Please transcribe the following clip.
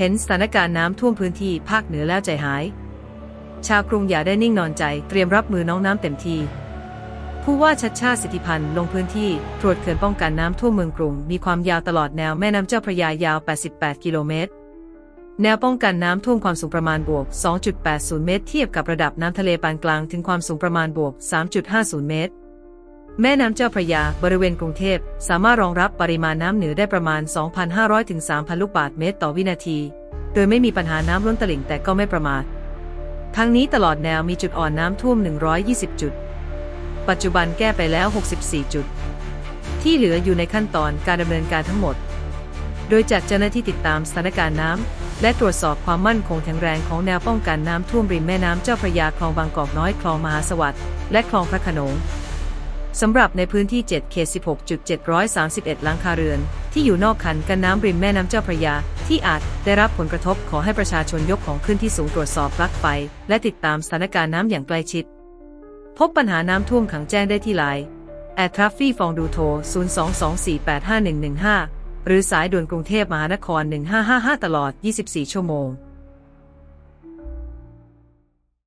เห็นสถานการณ์น้ำท่วมพื้นที่ภาคเหนือแล้วใจหาย ชาวกรุงอย่าได้นิ่งนอนใจเตรียมรับมือน้องน้ำเต็มทีผู้ว่าชัดชาติสิทธิพันธ์ลงพื้นที่ตรวจเขื่อนป้องกันน้ำท่วมเมืองกรุง มีความยาวตลอดแนวแม่น้ำเจ้าพระยายาว 88 กิโลเมตร แนวป้องกันน้ำท่วมความสูงประมาณบวก 2.80 เมตร เทียบกับระดับน้ำทะเลปานกลางถึงความสูงประมาณบวก 3.50 เมตร แม่น้ำเจ้าพระยาบริเวณกรุงเทพ สามารถรองรับปริมาณน้ำเหนือได้ประมาณ 2,500 ถึง 3,000 ลูกบาศก์เมตรต่อวินาที โดยไม่มีปัญหาน้ำล้นตลิ่งแต่ก็ไม่ประมาททั้งนี้ตลอดแนวมีจุดอ่อนน้ำท่วม 120 จุด ปัจจุบันแก้ไปแล้ว 64 จุด ที่เหลืออยู่ในขั้นตอนการดำเนินการทั้งหมด โดยจัดเจ้าหน้าที่ติดตามสถานการณ์น้ำและตรวจสอบความมั่นคงแข็งแรงของแนวป้องกันน้ำท่วมริมแม่น้ำเจ้าพระยาคลองบางกอกน้อยคลองมหาสวัสดิ์และคลองพระขนง สำหรับในพื้นที่ 7 เขต 16.731หลังคาเรือน ที่อยู่นอกคันกันน้ำริมแม่น้ำเจ้าพระยา ที่อาจได้รับผลกระทบขอให้ประชาชนยกของขึ้นที่สูงตรวจสอบปลั๊กไฟ และติดตามสถานการณ์น้ำอย่างใกล้ชิด พบปัญหาน้ำท่วมขังแจ้งได้ที่ไลน์แอดทราฟฟี่ฟองดูโทร 022485115 หรือสายด่วนกรุงเทพมหานคร 1555 ตลอด 24 ชั่วโมง